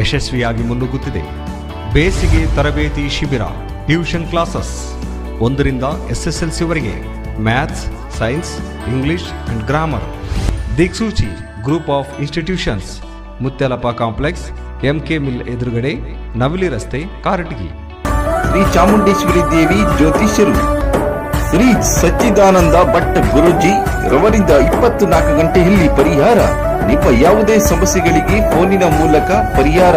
ಯಶಸ್ವಿಯಾಗಿ ಮುನ್ನುಗ್ಗುತ್ತಿದೆ. ಬೇಸಿಗೆ ತರಬೇತಿ ಶಿಬಿರ, ಟ್ಯೂಷನ್ ಕ್ಲಾಸಸ್. ಒಂದರಿಂದ ಎಸ್ಎಸ್ಎಲ್ಸಿವರೆಗೆ maths, science, English and grammar. Diksuchi, group of institutions. Mutyalappa complex, MK mill ಎದುರುಗಡೆ ನವಲಿ ರಸ್ತೆ, ಕಾರಟಗಿ. ಶ್ರೀ ಚಾಮುಂಡೇಶ್ವರಿ ದೇವಿ ಜ್ಯೋತಿಷ್ಯರು. ಶ್ರೀ ಸಚ್ಚಿದಾನಂದ ಭಟ್ ಗುರುಜಿ, ರವರಿಂದ ಇಪ್ಪತ್ತು ನಾಲ್ಕು ಗಂಟೆಯಲ್ಲಿ ಪರಿಹಾರ. ನಿಮ್ಮ ಯಾವುದೇ ಸಮಸ್ಯೆಗಳಿಗೆ ಫೋನಿನ ಮೂಲಕ ಪರಿಹಾರ.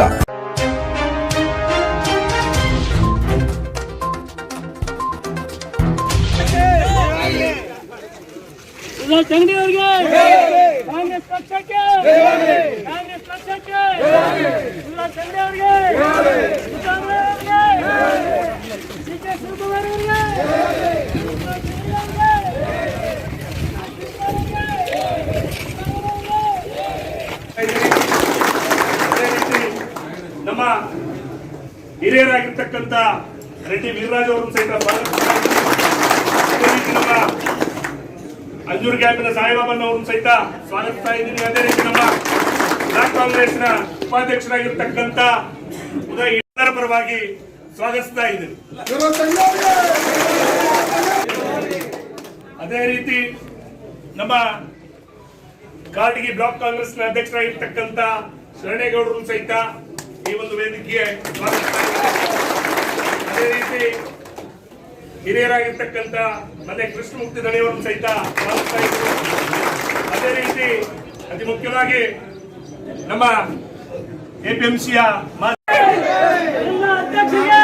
ಕಾಂಗ್ರೆಸ್ ಪಕ್ಷಕ್ಕೆ ಕಾಂಗ್ರೆಸ್ ಪಕ್ಷಕ್ಕೆ ಡಿ ಕೆ ಶಿವಕುಮಾರ್ ಅವರಿಗೆ ಅದೇ ರೀತಿ ನಮ್ಮ ಹಿರಿಯರಾಗಿರ್ತಕ್ಕಂಥ ರೆಡ್ಡಿ ವೀರರಾಜ್ ಅವರು ಸಹಿತ ಅಂಜೂರ್ ಸಾಯಿಬಾಬನ್ ಅವರು ಸಹಿತ ಸ್ವಾಗತಿಸ್ತಾ ಇದ್ದೀನಿ ಅದೇ ರೀತಿ ನಮ್ಮ ಬ್ಲಾಕ್ ಕಾಂಗ್ರೆಸ್ನ ಉಪಾಧ್ಯಕ್ಷರಾಗಿರ್ತಕ್ಕಂಥ ಉದಯ ಇಂದರ ಪರವಾಗಿ ಸ್ವಾಗತಿಸ್ತಾ ಇದ್ದೀನಿ ಅದೇ ರೀತಿ ನಮ್ಮ ಕಾರಟಗಿ ಬ್ಲಾಕ್ ಕಾಂಗ್ರೆಸ್ನ ಅಧ್ಯಕ್ಷರಾಗಿರ್ತಕ್ಕಂಥ ಶರಣೇಗೌಡರು ಸಹಿತ ಈ ಒಂದು ವೇದಿಕೆಗೆ ಸ್ವಾಗತಿಸ್ತಾ ಇದ್ದಾರೆ. ಅದೇ ರೀತಿ ಹಿರಿಯರಾಗಿರ್ತಕ್ಕಂಥ ಮನೆ ಕೃಷ್ಣಮೂರ್ತಿ ದಣಿಯವರು ಸಹಿತ. ಅದೇ ರೀತಿ ಅತಿ ಮುಖ್ಯವಾಗಿ ನಮ್ಮ ಎಪಿಎಂಸಿಯ ಜಿಲ್ಲಾ ಅಧ್ಯಕ್ಷರಿಗೆ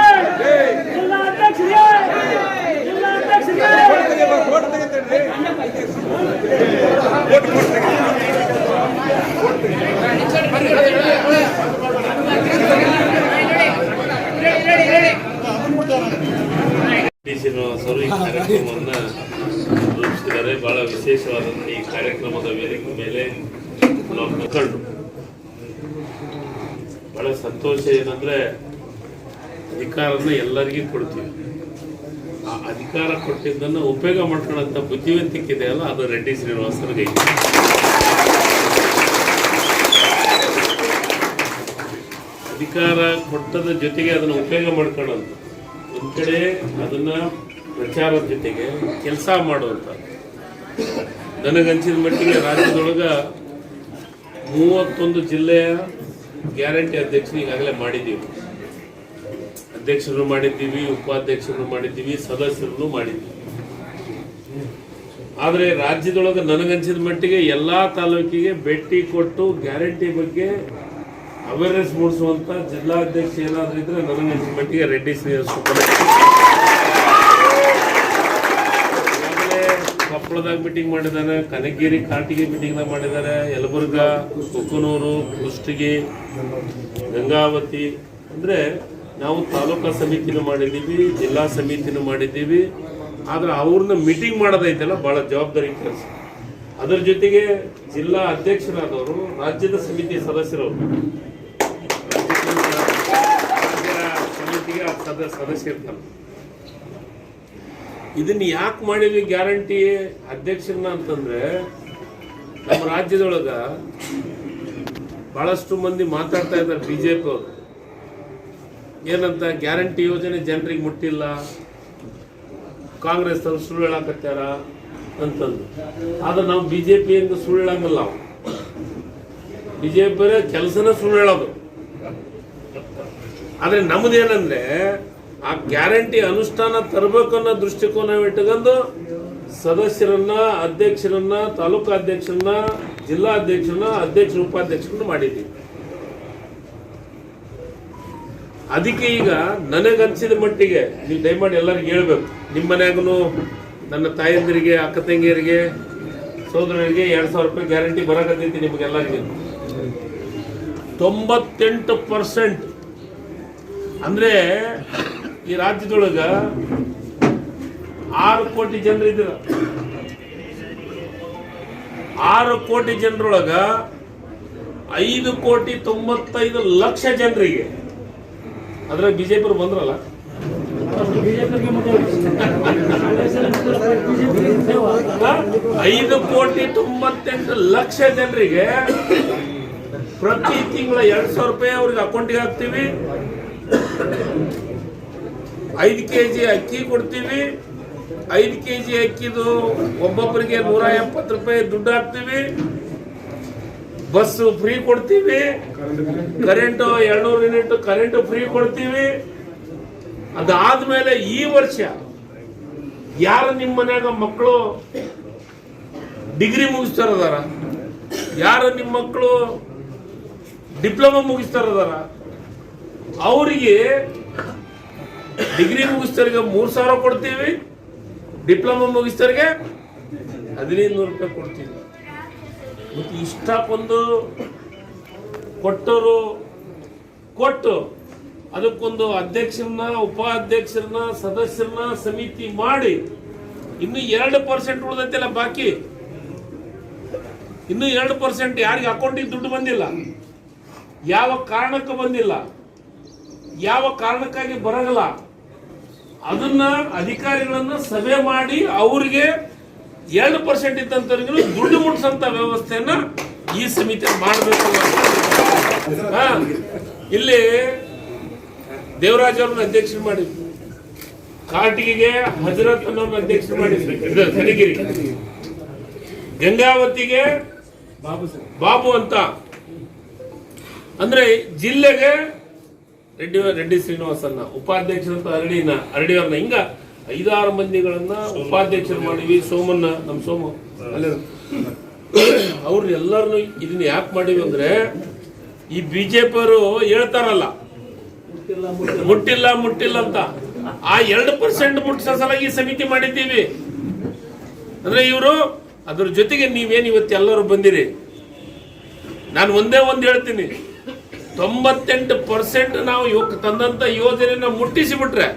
ಜಿಲ್ಲಾ ಅಧ್ಯಕ್ಷರಿಗೆ ಜಿಲ್ಲಾ ಅಧ್ಯಕ್ಷರಿಗೆ ಡಿ ಶ್ರೀನಿವಾಸರು ಈ ಕಾರ್ಯಕ್ರಮವನ್ನು ರೂಪಿಸಿದ್ದಾರೆ ಬಹಳ ವಿಶೇಷವಾದಂಥ ಈ ಕಾರ್ಯಕ್ರಮದ ವೇದಿಕೆ ಮೇಲೆ ನಾವು ಬಹಳ ಸಂತೋಷ ಏನಂದ್ರೆ ಅಧಿಕಾರನ ಎಲ್ಲರಿಗೂ ಕೊಡ್ತೀವಿ. ಆ ಅಧಿಕಾರ ಕೊಟ್ಟಿದ್ದನ್ನು ಉಪಯೋಗ ಮಾಡ್ಕೊಳ್ಳೋಂಥ ಬುದ್ಧಿವಂತಿಕೆ ಇದೆಯಲ್ಲ ಅದು ರೆಡ್ಡಿ ಶ್ರೀನಿವಾಸರಿಗೆ ಇದೆ. ಅಧಿಕಾರ ಕೊಟ್ಟದ ಜೊತೆಗೆ ಅದನ್ನು ಉಪಯೋಗ ಮಾಡ್ಕೊಳ್ಳೋಂಥ ಒಂದು ಕಡೆ ಅದನ್ನ ಪ್ರಚಾರದ ಜೊತೆಗೆ ಕೆಲಸ ಮಾಡುವಂಥ ನನಗನ್ಸಿದ ಮಟ್ಟಿಗೆ ರಾಜ್ಯದೊಳಗ ಮೂವತ್ತೊಂದು ಜಿಲ್ಲೆಯ ಗ್ಯಾರಂಟಿ ಅಧ್ಯಕ್ಷರು ಈಗಾಗಲೇ ಮಾಡಿದ್ದೀವಿ. ಅಧ್ಯಕ್ಷರು ಮಾಡಿದ್ದೀವಿ ಉಪಾಧ್ಯಕ್ಷರು ಮಾಡಿದ್ದೀವಿ, ಸದಸ್ಯರನ್ನು ಮಾಡಿದ್ದೀವಿ. ಆದರೆ ರಾಜ್ಯದೊಳಗೆ ನನಗನ್ಸಿದ ಮಟ್ಟಿಗೆ ಎಲ್ಲಾ ತಾಲೂಕಿಗೆ ಭೇಟಿ ಕೊಟ್ಟು ಗ್ಯಾರಂಟಿ ಬಗ್ಗೆ ಅವೇರ್ನೆಸ್ ಮೂಡಿಸುವಂತ ಜಿಲ್ಲಾಧ್ಯಕ್ಷ ಏನಾದರೂ ಇದ್ರೆ ನನಗನ್ಸಿದ ಮಟ್ಟಿಗೆ ರೆಡ್ಡಿ ಶ್ರೀನಿವಾಸ ಈಗಾಗಲೇ ಕೊಪ್ಪಳದಾಗ ಮೀಟಿಂಗ್ ಮಾಡಿದ್ದಾನೆ, ಕನಗಿರಿ ಕಾಟಿಗೆ ಮೀಟಿಂಗ್ ಮಾಡಿದ್ದಾರೆ, ಯಲಬುರ್ಗಾ, ಕುಕ್ಕನೂರು, ಕುಷ್ಟಗಿ, ಗಂಗಾವತಿ. ಅಂದ್ರೆ ನಾವು ತಾಲೂಕಾ ಸಮಿತಿನೂ ಮಾಡಿದ್ದೀವಿ, ಜಿಲ್ಲಾ ಸಮಿತಿನೂ ಮಾಡಿದ್ದೀವಿ. ಆದ್ರೆ ಅವ್ರನ್ನ ಮೀಟಿಂಗ್ ಮಾಡೋದೈತಲ್ಲ, ಬಹಳ ಜವಾಬ್ದಾರಿ ಕೆಲಸ. ಅದರ ಜೊತೆಗೆ ಜಿಲ್ಲಾ ಅಧ್ಯಕ್ಷರಾದವರು, ರಾಜ್ಯದ ಸಮಿತಿ ಸದಸ್ಯರವರು ರಾಜ್ಯ ಸಮಿತಿಗೆ ಸದಸ್ಯ ಸದಸ್ಯರಿರ್ತಾರೆ ಇದನ್ನ ಯಾಕೆ ಮಾಡಿದ್ವಿ ಗ್ಯಾರಂಟಿ ಅಧ್ಯಕ್ಷರನ್ನ ಅಂತಂದ್ರೆ ನಮ್ಮ ರಾಜ್ಯದೊಳಗ ಬಹಳಷ್ಟು ಮಂದಿ ಮಾತಾಡ್ತಾ ಇದ್ದಾರೆ ಬಿಜೆಪಿ ಅವರು. ಏನಂತ ಗ್ಯಾರಂಟಿ ಯೋಜನೆ ಜನರಿಗೆ ಮುಟ್ಟಿಲ್ಲ ಕಾಂಗ್ರೆಸ್ ಅವರು ಸುಳ್ಳು ಹೇಳಕತ್ಯಾರ ಅಂತಂದು ಆದ್ರೆ ನಾವು ಬಿಜೆಪಿ ಎಂದು ಸುಳ್ಳು ಹೇಳಂಗಿಲ್ಲ ನಾವು. ಬಿಜೆಪಿ ಕೆಲಸನ ಸುಳ್ಳು ಹೇಳೋದು. ಆದ್ರೆ ನಮ್ದೇನಂದ್ರೆ ಆ ಗ್ಯಾರಂಟಿ ಅನುಷ್ಠಾನ ತರಬೇಕು ಅನ್ನೋ ದೃಷ್ಟಿಕೋನ ಇಟ್ಕೊಂಡು ಸದಸ್ಯರನ್ನ, ಅಧ್ಯಕ್ಷರನ್ನ, ತಾಲೂಕು ಅಧ್ಯಕ್ಷರನ್ನ, ಜಿಲ್ಲಾ ಅಧ್ಯಕ್ಷರನ್ನ, ಅಧ್ಯಕ್ಷ, ಉಪಾಧ್ಯಕ್ಷರನ್ನ ಮಾಡಿದ್ದೀವಿ ಅದಕ್ಕೆ ಈಗ ನನಗನ್ಸಿದ ಮಟ್ಟಿಗೆ ನೀವು ದಯಮಾಡಿ ಎಲ್ಲರಿಗೂ ಹೇಳ್ಬೇಕು. ನಿಮ್ಮ ಮನೆಯಾಗೂ ನನ್ನ ತಾಯಂದಿರಿಗೆ, ಅಕ್ಕ ತಂಗಿಯರಿಗೆ, ಸೋದರರಿಗೆ ಎರಡು ಸಾವಿರ ರೂಪಾಯಿ ಗ್ಯಾರಂಟಿ ಬರಕತ್ತೈತಿ ನಿಮಗೆಲ್ಲರಿಗೂ. ತೊಂಬತ್ತೆಂಟು ಪರ್ಸೆಂಟ್. ಅಂದ್ರೆ ಈ ರಾಜ್ಯದೊಳಗ ಆರು ಕೋಟಿ ಜನರು ಇದ್ದೀರ. ಆರು ಕೋಟಿ ಜನರೊಳಗ ಐದು ಕೋಟಿ ತೊಂಬತ್ತೈದು ಲಕ್ಷ ಜನರಿಗೆ. ಅದ್ರ ಬಿಜೆಪಿ ಬಂದ್ರಲ್ಲ? ಐದು ಕೋಟಿ ತೊಂಬತ್ತೆಂಟು ಲಕ್ಷ ಜನರಿಗೆ ಪ್ರತಿ ತಿಂಗಳ ಎರಡ್ ಸಾವಿರ ರೂಪಾಯಿ ಅವ್ರಿಗೆ ಅಕೌಂಟಿಗೆ ಹಾಕ್ತೀವಿ. ಐದು ಕೆ ಜಿ ಅಕ್ಕಿ ಕೊಡ್ತೀವಿ. ಐದು ಕೆ ಜಿ ಅಕ್ಕಿದು ಒಬ್ಬೊಬ್ಬರಿಗೆ ನೂರ ಎಪ್ಪತ್ತು ರೂಪಾಯಿ ದುಡ್ಡು ಹಾಕ್ತೀವಿ. ಬಸ್ಸು ಫ್ರೀ ಕೊಡ್ತೀವಿ. ಕರೆಂಟು ಎರಡ್ನೂರು ಯೂನಿಟ್ ಕರೆಂಟ್ ಫ್ರೀ ಕೊಡ್ತೀವಿ. ಅದಾದ್ಮೇಲೆ ಈ ವರ್ಷ ಯಾರು ನಿಮ್ಮ ಮನ್ಯಾಗ ಮಕ್ಕಳು ಡಿಗ್ರಿ ಮುಗಿಸ್ತಾರದಾರ ಯಾರು ನಿಮ್ಮ ಮಕ್ಕಳು ಡಿಪ್ಲೊಮಾ ಮುಗಿಸ್ತಾರದಾರ ಅವರಿಗೆ ಡಿಗ್ರಿ ಮುಗಿಸ್ತರಿಗೆ ಮೂರ್ ಸಾವಿರ ಕೊಡ್ತೀವಿ ಡಿಪ್ಲೊಮಾ ಮುಗಿಸ್ತರಿಗೆ ಹದಿನೈದು ನೂರು ರೂಪಾಯಿ ಕೊಡ್ತೀವಿ. ಮತ್ತೆ ಇಷ್ಟಕ್ಕೊಂದು ಕೊಟ್ಟರು ಕೊಟ್ಟು ಅದಕ್ಕೊಂದು ಅಧ್ಯಕ್ಷರನ್ನ, ಉಪಾಧ್ಯಕ್ಷರನ್ನ, ಸದಸ್ಯರನ್ನ ಸಮಿತಿ ಮಾಡಿ ಇನ್ನು ಎರಡು ಪರ್ಸೆಂಟ್ ಉಳಿದೈತಿಲ್ಲ ಬಾಕಿ? ಇನ್ನು ಎರಡು ಪರ್ಸೆಂಟ್ ಯಾರಿಗೆ ಅಕೌಂಟಿಗೆ ದುಡ್ಡು ಬಂದಿಲ್ಲ? ಯಾವ ಕಾರಣಕ್ಕೆ ಬಂದಿಲ್ಲ. ಯಾವ ಕಾರಣಕ್ಕಾಗಿ ಬರಗಲ್ಲ ಅದನ್ನ ಅಧಿಕಾರಿಗಳನ್ನ ಸಭೆ ಮಾಡಿ ಅವರಿಗೆ ಎರಡು ಪರ್ಸೆಂಟ್ ಇದ್ದಂತವ್ರಿಗೂ ದುಡ್ಡು ಮುಟ್ಸಂತ ವ್ಯವಸ್ಥೆಯನ್ನ ಈ ಸಮಿತಿ ಮಾಡಬೇಕು ಇಲ್ಲಿ ದೇವರಾಜ್ ಅವ್ರನ್ನ ಅಧ್ಯಕ್ಷರು ಮಾಡಿದ್ವಿ ಕಾಟಿಗೆ ಹಜರತ್ ಅನ್ನೋರ್ನ ಅಧ್ಯಕ್ಷರು ಮಾಡಿದ್ವಿ ಇದು ಕನಗಿರಿ ಗಂಗಾವತಿಗೆ ಬಾಬು ಅಂತ. ಅಂದ್ರೆ ಜಿಲ್ಲೆಗೆ ರೆಡ್ಡಿ ರೆಡ್ಡಿ ಶ್ರೀನಿವಾಸನ್ನ ಉಪಾಧ್ಯಕ್ಷರಂತ ಅರಡಿನ ಅರಡಿಯವ್ರನ್ನ ಹಿಂಗ ಐದಾರು ಮಂದಿಗಳನ್ನ ಉಪಾಧ್ಯಕ್ಷರು ಮಾಡಿವಿ ಸೋಮನ್ನ ನಮ್ಮ ಸೋಮ. ಅಲ್ಲಿ ಅವ್ರು ಎಲ್ಲರನ್ನು ಇದನ್ನ ಯಾಕೆ ಮಾಡಿವಿ ಅಂದ್ರೆ ಈ ಬಿಜೆಪಿ ಅವರು ಹೇಳ್ತಾರಲ್ಲ ಮುಟ್ಟಿಲ್ಲ ಮುಟ್ಟಿಲ್ಲ ಅಂತ. ಆ ಎರಡು ಪರ್ಸೆಂಟ್ ಮುಟ್ಟಿಸೋ ಸಲ ಈ ಸಮಿತಿ ಮಾಡಿದ್ದೀವಿ. ಅಂದ್ರೆ ಇವರು ಅದ್ರ ಜೊತೆಗೆ ನೀವೇನು ಇವತ್ತು ಎಲ್ಲರೂ ಬಂದಿರಿ? ನಾನು ಒಂದೇ ಒಂದು ಹೇಳ್ತೀನಿ. ತೊಂಬತ್ತೆಂಟು ಪರ್ಸೆಂಟ್ ನಾವು ತಂದಂತ ಯೋಜನೆನ ಮುಟ್ಟಿಸಿ ಬಿಟ್ರೆ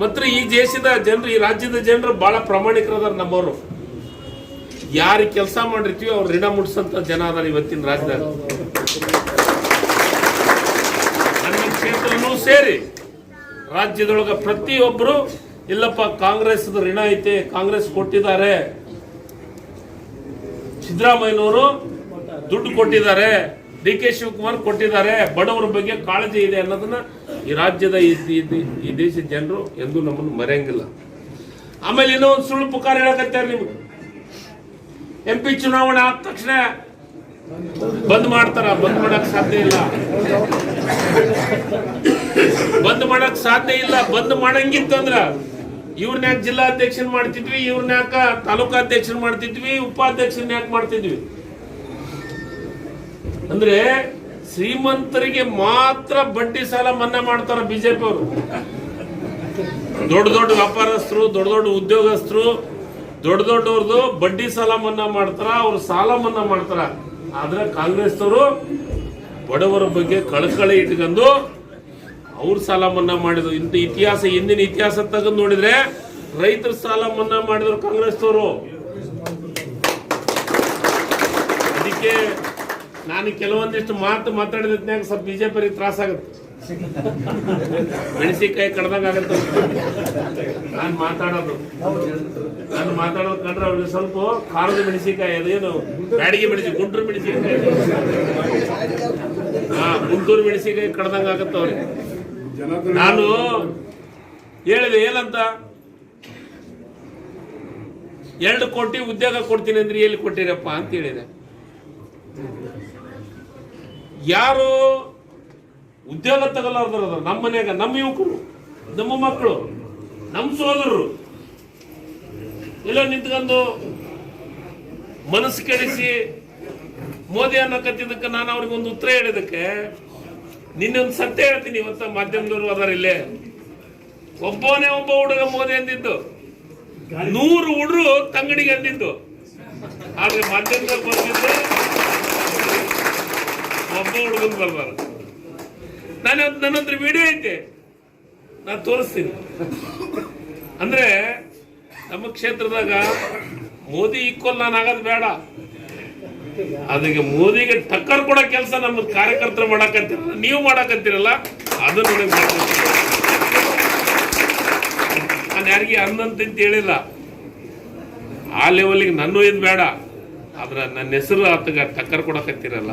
ಮಾತ್ರ ಈ ದೇಶದ ಜನರು, ಈ ರಾಜ್ಯದ ಜನರು ಬಹಳ ಪ್ರಾಮಾಣಿಕರದಾರ ನಮ್ಮವರು. ಯಾರು ಕೆಲಸ ಮಾಡಿರ್ತೀವಿ ಅವ್ರು ಋಣ ಮುಟ್ಸಂತ ಜನ ಅದಾರ ಇವತ್ತಿನ ರಾಜ್ಯದಾಗ. ನನ್ನ ಕ್ಷೇತ್ರನೂ ಸೇರಿ ರಾಜ್ಯದೊಳಗ ಪ್ರತಿಯೊಬ್ಬರು ಇಲ್ಲಪ್ಪ ಕಾಂಗ್ರೆಸ್ ಋಣ ಐತೆ, ಕಾಂಗ್ರೆಸ್ ಕೊಟ್ಟಿದ್ದಾರೆ. ಸಿದ್ದರಾಮಯ್ಯನವರು ದುಡ್ಡು ಕೊಟ್ಟಿದ್ದಾರೆ. ಡಿ ಕೆ ಶಿವಕುಮಾರ್ ಕೊಟ್ಟಿದ್ದಾರೆ. ಬಡವರ ಬಗ್ಗೆ ಕಾಳಜಿ ಇದೆ ಅನ್ನೋದನ್ನ ಈ ರಾಜ್ಯದ ಈ ದೇಶದ ಜನರು ಎಂದೂ ನಮ್ಮನ್ನು ಮರೆಯಂಗಿಲ್ಲ. ಆಮೇಲೆ ಇನ್ನೂ ಒಂದು ಸುಳ್ಳು ಪುಕಾರ ಹೇಳಕತ್ತಾರೆ ನಿಮ್ಗೆ. ಎಂ ಪಿ ಚುನಾವಣೆ ಆದ ತಕ್ಷಣ ಬಂದ್ ಮಾಡ್ತಾರ. ಬಂದ್ ಮಾಡಕ್ ಸಾಧ್ಯ ಇಲ್ಲ. ಬಂದ್ ಮಾಡಕ್ ಸಾಧ್ಯ ಇಲ್ಲ. ಬಂದ್ ಮಾಡಂಗಿತ್ತಂದ್ರ ಇವ್ರನ್ನ ಯಾಕೆ ಜಿಲ್ಲಾಧ್ಯಕ್ಷನ್ ಮಾಡ್ತಿದ್ವಿ? ಇವ್ರನ್ನ ಯಾಕ ತಾಲೂಕಾಧ್ಯಕ್ಷನ್ ಮಾಡ್ತಿದ್ವಿ? ಉಪಾಧ್ಯಕ್ಷನ್ ಯಾಕೆ ಮಾಡ್ತಿದ್ವಿ? ಅಂದ್ರೆ ಶ್ರೀಮಂತರಿಗೆ ಮಾತ್ರ ಬಡ್ಡಿ ಸಾಲ ಮನ್ನಾ ಮಾಡ್ತಾರ ಬಿಜೆಪಿ ಅವರು. ದೊಡ್ಡ ದೊಡ್ಡ ವ್ಯಾಪಾರಸ್ಥರು, ದೊಡ್ಡ ದೊಡ್ಡ ಉದ್ಯೋಗಸ್ಥರು, ದೊಡ್ಡ ದೊಡ್ಡವ್ರದ್ದು ಬಡ್ಡಿ ಸಾಲ ಮನ್ನಾ ಮಾಡ್ತಾರ, ಅವ್ರು ಸಾಲ ಮನ್ನಾ ಮಾಡ್ತಾರ. ಆದ್ರೆ ಕಾಂಗ್ರೆಸ್ನವರು ಬಡವರ ಬಗ್ಗೆ ಕಳಕಳಿ ಇಟ್ಕೊಂಡು ಅವ್ರ ಸಾಲ ಮನ್ನಾ ಮಾಡಿದ್ರು. ಇಂಥ ಇತಿಹಾಸ, ಹಿಂದಿನ ಇತಿಹಾಸ ತಗೊಂಡು ನೋಡಿದ್ರೆ ರೈತರ ಸಾಲ ಮನ್ನಾ ಮಾಡಿದ್ರು ಕಾಂಗ್ರೆಸ್ನವರು. ಅದಕ್ಕೆ ನಾನು ಕೆಲವೊಂದಿಷ್ಟು ಮಾತು ಮಾತಾಡಿದ್ಯಾಗ ಸ್ವಲ್ಪ ಬಿಜೆಪಿ ತ್ರಾಸ ಆಗುತ್ತೆ. ಮೆಣಸಿನ್ಕಾಯಿ ಕಡ್ದಂಗ ಆಗತ್ತೆ. ನಾನು ಮಾತಾಡೋದು. ನಾನು ಮಾತಾಡೋದು ಕಂಡ್ರೆ ಅವ್ರಿಗೆ ಸ್ವಲ್ಪ ಖಾರದ ಮೆಣಸಿನ್ಕಾಯಿ ಅದೇನು ಬ್ಯಾಡಿಗೆ ಮೆಣಸಿ ಗುಂಟೂರು ಮೆಣಸಿನ್ಕಾಯಿ. ಹಾ ಗುಂಟೂರು ಮೆಣಸಿನ್ಕಾಯಿ ಕಡ್ದಂಗ ಆಗತ್ತ ಅವ್ರಿಗೆ. ನಾನು ಹೇಳಿದೆ, ಏನಂತ? ಎರಡು ಕೋಟಿ ಉದ್ಯೋಗ ಕೊಡ್ತೀನಿ ಅಂದ್ರೆ ಎಲ್ಲಿ ಕೊಟ್ಟಿರಪ್ಪ ಅಂತ ಹೇಳಿದೆ. ಯಾರು ಉದ್ಯೋಗ ತಗೊಳ್ಳಾರ್ದಾರ ನಮ್ಮ ಮನೆಯಾಗ, ನಮ್ಮ ಯುವಕರು, ನಮ್ಮ ಮಕ್ಕಳು, ನಮ್ಮ ಸೋದರರು. ಇಲ್ಲ ನಿಂತ್ಕೊಂಡು ಮನಸ್ಸು ಕೆಡಿಸಿ ಮೋದಿ ಅನ್ನಕತ್ತಿದ್ದಕ್ಕೆ ನಾನು ಅವ್ರಿಗೆ ಒಂದು ಉತ್ತರ ಹೇಳಿದಕ್ಕೆ ನಿನ್ನೊಂದು ಸತ್ಯ ಹೇಳ್ತೀನಿ ಇವತ್ತು ಮಾಧ್ಯಮದವರು ಅದಾರ ಇಲ್ಲೇ. ಒಬ್ಬನೇ ಒಬ್ಬ ಹುಡುಗ ಮೋದಿ ಅಂದಿದ್ದು. ನೂರು ಹುಡುಗರು ತಂಗಡಿಗೆ ಅಂದಿದ್ದು. ಆದ್ರೆ ಮಾಧ್ಯಮದಲ್ಲಿ ಬಂದಿದ್ದು ಒಬ್ಬ ಹುಡುಗನ್ ಬರ್ಬಾರ ನಾನು ನನ್ನ ಹತ್ರ ವಿಡಿಯೋ ಐತೆ. ನಾನು ತೋರಿಸ್ತೀನಿ. ಅಂದ್ರೆ ನಮ್ಮ ಕ್ಷೇತ್ರದಾಗ ಮೋದಿ ಈಕ್ವಲ್ ನಾನು ಆಗೋದು ಬೇಡ. ಅದಕ್ಕೆ ಮೋದಿಗೆ ಟಕ್ಕರ್ ಕೊಡೋ ಕೆಲಸ ನಮ್ಮ ಕಾರ್ಯಕರ್ತರು ಮಾಡಕತ್ತಿರಲ್ಲ, ನೀವು ಮಾಡಕತ್ತಿರಲ್ಲ, ಅದು ನನಗೆ. ನಾನು ಯಾರಿಗೆ ಅಂದಂತ ಹೇಳಿಲ್ಲ. ಆ ಲೆವೆಲ್ಗೆ ನನ್ನ ಇದು ಬೇಡ. ಆದ್ರೆ ನನ್ನ ಹೆಸರು ಆತಗ ಟಕ್ಕರ್ ಕೊಡಕತ್ತಿರಲ್ಲ.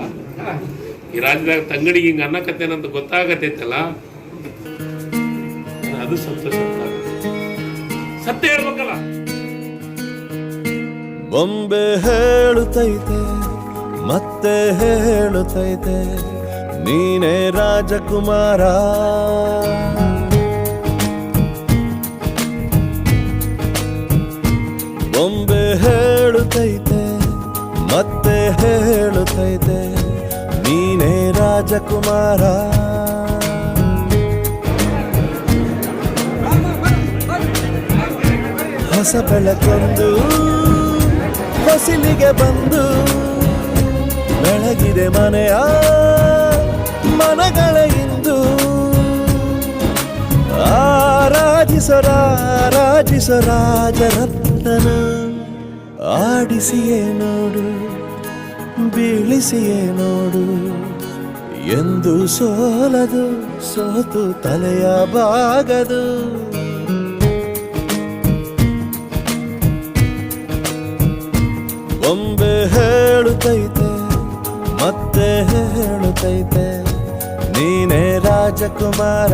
ಈ ರಾಜ್ಯದಾಗ ತಂಗಡಿಗೆ ಹಿಂಗೆ ಅನ್ನಕತ್ತೇನಂತ ಗೊತ್ತಾಗತ್ತೈತಲ್ಲ ಅದು ಸಂತೋಷ ಅಂತ. ಸತ್ಯ ಹೇಳ್ಬೇಕಲ್ಲ? ಬೊಂಬೆ ಹೇಳುತ್ತೈತೆ ಮತ್ತೆ ಹೇಳುತ್ತೈತೆ ನೀನೇ ರಾಜಕುಮಾರ. ಬೊಂಬೆ ಹೇಳುತ್ತೈತೆ ಮತ್ತೆ ಹೇಳುತ್ತೈತೆ ರಾಜಕುಮಾರ. ಹೊಸ ಬೆಳಕೊಂದು, ಹೊಸಿಲಿಗೆ ಬಂದು, ಬೆಳಗಿದೆ ಮನೆಯ ಮನಗಳ ಇಂದು. ಆರಾಧಿಸರಾರಾಜಿಸ ರಾಜರತ್ನನ, ಆಡಿಸಿಯೇ ನೋಡು, ಬೀಳಿಸಿಯೇ ನೋಡು. ಎಂದು ಸೋಲದು ಸೋತು ತಲೆಯ ಬಾಗದು ಒಮ್ಮೆ ಹೇಳುತ್ತೈತೆ ಮತ್ತೆ ಹೇಳುತ್ತೈತೆ ನೀನೇ ರಾಜಕುಮಾರ.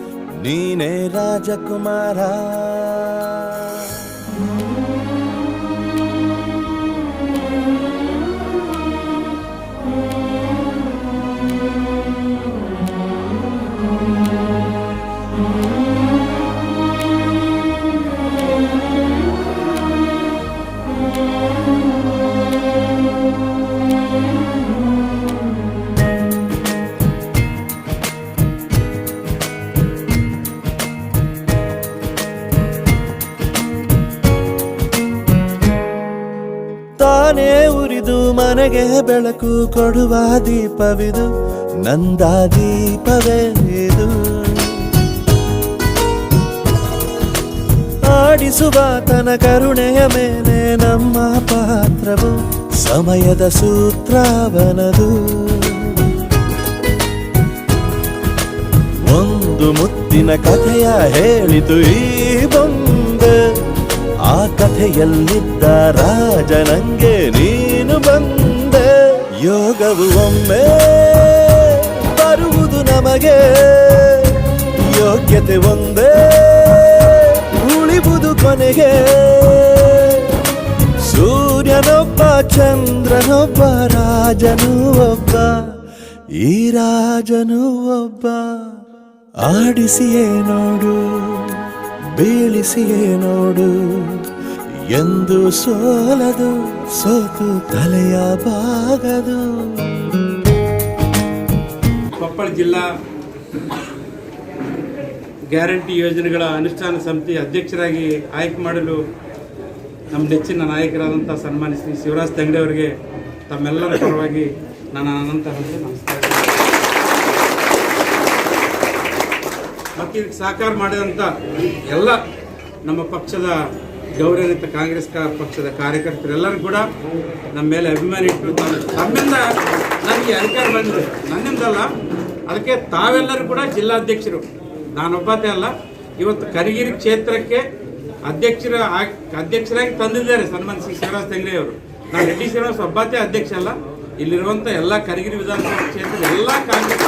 ನೀನೇ ರಾಜಕುಮಾರ ಮನೆಗೆ ಬೆಳಕು ಕೊಡುವ ದೀಪವಿದು, ನಂದ ದೀಪವೇ ಇದು. ಆಡಿಸುವ ತನ ಕರುಣೆಯ ಮೇಲೆ ನಮ್ಮ ಪಾತ್ರವು ಸಮಯದ ಸೂತ್ರವನದು. ಒಂದು ಮುತ್ತಿನ ಕಥೆಯ ಹೇಳಿತು ಈ ಆ ಕಥೆಯಲ್ಲಿದ್ದ ರಾಜ ನಂಗೆ ನೀನು ಬಂದೆ. ಯೋಗವು ಒಮ್ಮೆ ಬರುವುದು ನಮಗೆ. ಯೋಗ್ಯತೆ ಒಂದೇ, ಉಳಿವುದು ಕೊನೆಗೆ. ಸೂರ್ಯನೊಬ್ಬ, ಚಂದ್ರನೊಬ್ಬ, ರಾಜನು ಒಬ್ಬ, ಈ ರಾಜನು ಒಬ್ಬ. ಆಡಿಸಿಯೇ ನೋಡು, ಬೀಳಿಸಿಯೇ ನೋಡು. ಎಂದು ಸೋಲದು, ಸೋತು ತಲೆಯ ಬಾಗದು ಕೊಪ್ಪಳ ಜಿಲ್ಲಾ ಗ್ಯಾರಂಟಿ ಯೋಜನೆಗಳ ಅನುಷ್ಠಾನ ಸಮಿತಿ ಅಧ್ಯಕ್ಷರಾಗಿ ಆಯ್ಕೆ ಮಾಡಲು ನಮ್ಮ ನೆಚ್ಚಿನ ನಾಯಕರಾದಂಥ ಸನ್ಮಾನ್ಯ ಶ್ರೀ ಶಿವರಾಜ್ ತಂಗಡಿ ಅವರಿಗೆ ತಮ್ಮೆಲ್ಲರ ಪರವಾಗಿ ನಾನು ಅನಂತ ಹಂತ ನಮಸ್ಕಾರ. ಮತ್ತು ಇದಕ್ಕೆ ಸಹಕಾರ ಮಾಡಿದಂಥ ಎಲ್ಲ ನಮ್ಮ ಪಕ್ಷದ ಗೌರವಾನ್ವಿತ ಕಾಂಗ್ರೆಸ್ ಪಕ್ಷದ ಕಾರ್ಯಕರ್ತರೆಲ್ಲರೂ ಕೂಡ ನಮ್ಮ ಮೇಲೆ ಅಭಿಮಾನ ಇಟ್ಟು ತಮ್ಮಿಂದ ನನಗೆ ಅಧಿಕಾರ ಬಂದಿದೆ. ನನ್ನಿಂದಲ್ಲ. ಅದಕ್ಕೆ ತಾವೆಲ್ಲರೂ ಕೂಡ ಜಿಲ್ಲಾಧ್ಯಕ್ಷರು. ನಾನೊಬ್ಬತೆ ಅಲ್ಲ. ಇವತ್ತು ಕರಿಗಿರಿ ಕ್ಷೇತ್ರಕ್ಕೆ ಅಧ್ಯಕ್ಷರ ಅಧ್ಯಕ್ಷರಾಗಿ ತಂದಿದ್ದಾರೆ ಸನ್ಮಾನ್ ಶ್ರೀ ಶಿವರಾಜ್ ಅವರು. ನಾನು ರೆಡ್ಡಿ ಶ್ರೀನಿವಾಸ್ ಒಬ್ಬತೆ ಅಧ್ಯಕ್ಷ ಅಲ್ಲ. ಇಲ್ಲಿರುವಂಥ ಎಲ್ಲ ಕರಿಗಿರಿ ವಿಧಾನಸಭಾ ಕ್ಷೇತ್ರದ ಎಲ್ಲ ಕಾಂಗ್ರೆಸ್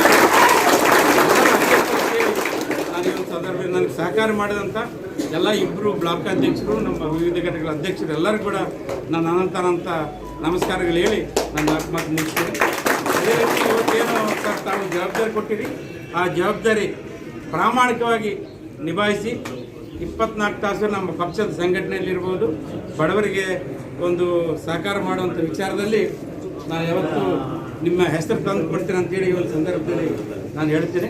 ನಾನು ಈ ಒಂದು ಸಂದರ್ಭದಲ್ಲಿ ನನಗೆ ಸಹಕಾರ ಮಾಡಿದಂಥ ಎಲ್ಲ ಇಬ್ಬರು ಬ್ಲಾಕ್ ಅಧ್ಯಕ್ಷರು, ನಮ್ಮ ವಿವಿಧ ಘಟಕಗಳ ಅಧ್ಯಕ್ಷರು ಎಲ್ಲರೂ ಕೂಡ ನಾನು ಅನಂತ ನಮಸ್ಕಾರಗಳು ಹೇಳಿ ನನ್ನ ಆತ್ಮಹತ್ಯೆ ಮುಗಿಸ್ತೇನೆ. ಅದೇ ರೀತಿ ಇವತ್ತೇನು ಸರ್, ತಾವು ಜವಾಬ್ದಾರಿ ಕೊಟ್ಟಿರಿ. ಆ ಜವಾಬ್ದಾರಿ ಪ್ರಾಮಾಣಿಕವಾಗಿ ನಿಭಾಯಿಸಿ ಇಪ್ಪತ್ನಾಲ್ಕು ತಾಸು ನಮ್ಮ ಪಕ್ಷದ ಸಂಘಟನೆಯಲ್ಲಿರ್ಬೋದು ಬಡವರಿಗೆ ಒಂದು ಸಹಕಾರ ಮಾಡುವಂಥ ವಿಚಾರದಲ್ಲಿ ನಾನು ಯಾವತ್ತೂ ನಿಮ್ಮ ಹೆಸರು ತಂದು ಕೊಡ್ತೀನಿ ಅಂತೇಳಿ ಒಂದು ಸಂದರ್ಭದಲ್ಲಿ ನಾನು ಹೇಳ್ತೀನಿ.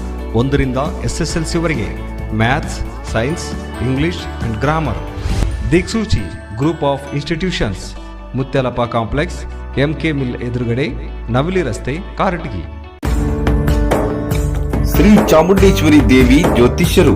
ಒಂದರಿಂದ S S L ಸಿವರೆಗೆ maths, science, English and grammar. Diksuchi, group of institutions. Mutyalappa complex M K mill ಎದುರುಗಡೆ ನವಲಿ ರಸ್ತೆ, ಕಾರಟಗಿ. ಶ್ರೀ ಚಾಮುಂಡೇಶ್ವರಿ ದೇವಿ ಜ್ಯೋತಿಷ್ಯರು.